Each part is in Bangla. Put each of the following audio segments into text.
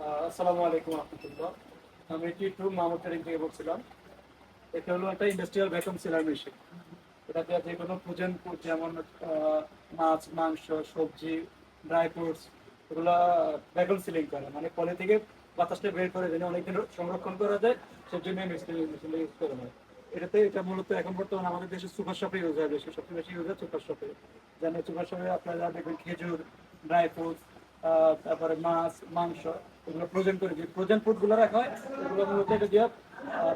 আসসালামু আলাইকুম রহমতুল্লাহ। আমি টিটু মাহমুদ ট্রেডিং থেকে বলছিলাম। এটা হলো একটা ইন্ডাস্ট্রিয়াল ভ্যাকুয়াম সিলার মেশিন এটাতে যে কোনো পূজন যেমন মাছ, মাংস, সবজি ড্রাই ফ্রুটস এগুলো ভ্যাকুয়াম সিলিং করে। মানে পলি থেকে বাতাসটা বের করে যেন অনেকদিন সংরক্ষণ করা যায় সেই জন্য মেশিন ইউজ করা হয়। এটাতে এটা মূলত এখন বর্তমানে আমাদের দেশে সুপার শপে ইউজ হয় বেশি, সবচেয়ে বেশি ইউজ হয় সুপার শপে যেন সুপার শপে আপনারা দেখবেন খেজুর ড্রাই ফ্রুটস তারপরে মাছ, মাংস, এগুলো ফ্রোজেন করে যে ফ্রোজেন ফুডগুলো রাখা হয়, এগুলো মূলত এটা দিয়ে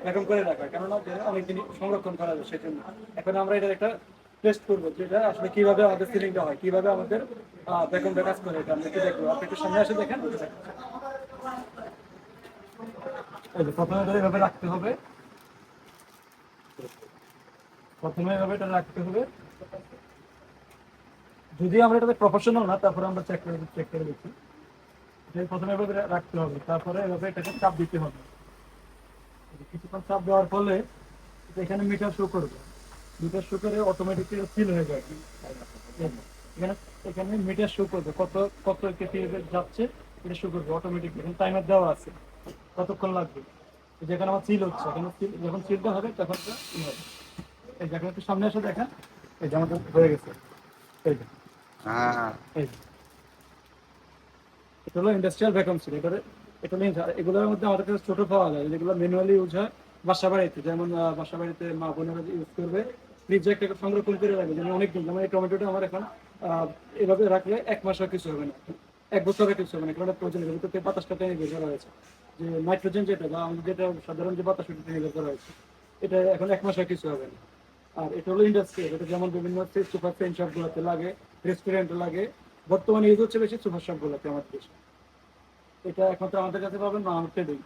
প্যাকিং করে রাখা হয়। কেননা অনেকদিন সংরক্ষণ করা যায় সেজন্য। এখন আমরা এটার একটা টেস্ট করব যেটা আসলে কীভাবে আমাদের সিলিংটা হয়, কীভাবে আমাদের প্যাকিংটা কাজ করে এটা আমরা দেখব। আপনি একটু সামনে এসে দেখেন প্রথমে এভাবে রাখতে হবে। প্রথমে এভাবে এটা রাখতে হবে। যদি আমরা এটাতে প্রফেশনাল না, তারপরে আমরা চেক করে চেক করে যে প্রথমে এভাবে রাখতে হবে, তারপরে এভাবে এটাকে চাপ দিতে হবে। কিছুক্ষণ চাপ দেওয়ার ফলে এখানে মিটার শো করবে। মিটার শো করে অটোমেটিকলি সিল হয়ে যাবে। এখানে এখানে মিটার শো করবে, কত কত কেটে যাচ্ছে এটা শো করবে অটোমেটিকলি এখানে টাইমার দেওয়া আছে, কতক্ষণ লাগবে? যেখানে আমার সিল হচ্ছে, এখানে যখন সিলটা হবে তখন এই দেখেন একটু সামনে এসে দেখেন। এই যে আমাদের হয়ে গেছে। এই যে। হ্যাঁ। এটা হলো ইন্ডাস্ট্রিয়াল ভ্যাকুয়াম সিল এটা এটা এগুলোর মধ্যে আমাদের কাছে ছোট পাওয়া যায়, যেগুলো ম্যানুয়ালি ইউজ হয় বাসা বাড়িতে। যেমন বাসা বাড়িতে মা বোনেরা ইউজ করবে ফ্রিজে একটা সংরক্ষণ করে রাখবে। যেমন অনেক দিন যেমন এই টমেটোটা আমার এখন এভাবে রাখলে এক মাসও কিছু হবে না। এক বছরের কিছু হবে না, কারণ প্রয়োজন নেই ভিতরে বাতাসটা টেনে বের করা হয়েছে। যে নাইট্রোজেন যেটা, বা আমাদের যেটা সাধারণ যে বাতাস ওটা টেনে বের করা হয়েছে, এটা এখন এক মাসে কিছু হবে না। আর এটা হলো ইন্ডাস্ট্রি এটা যেমন বিভিন্ন সুপার ফেন শপ গুলোতে লাগে। রেস্টুরেন্টে লাগে। বর্তমানে ইউজ হচ্ছে বেশি সুভাষ শপ আমাদের দেশে। এটা এখন তো আমাদের কাছে পাবেন না মাহমুদ ট্রেডিং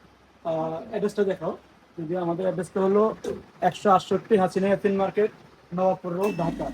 অ্যাড্রেসটা দেখাও। যদি আমাদের অ্যাড্রেসটা হলো একশো আটষট্টি হাসিনা মার্কেট, নবাবপুর রোড, ঢাকা।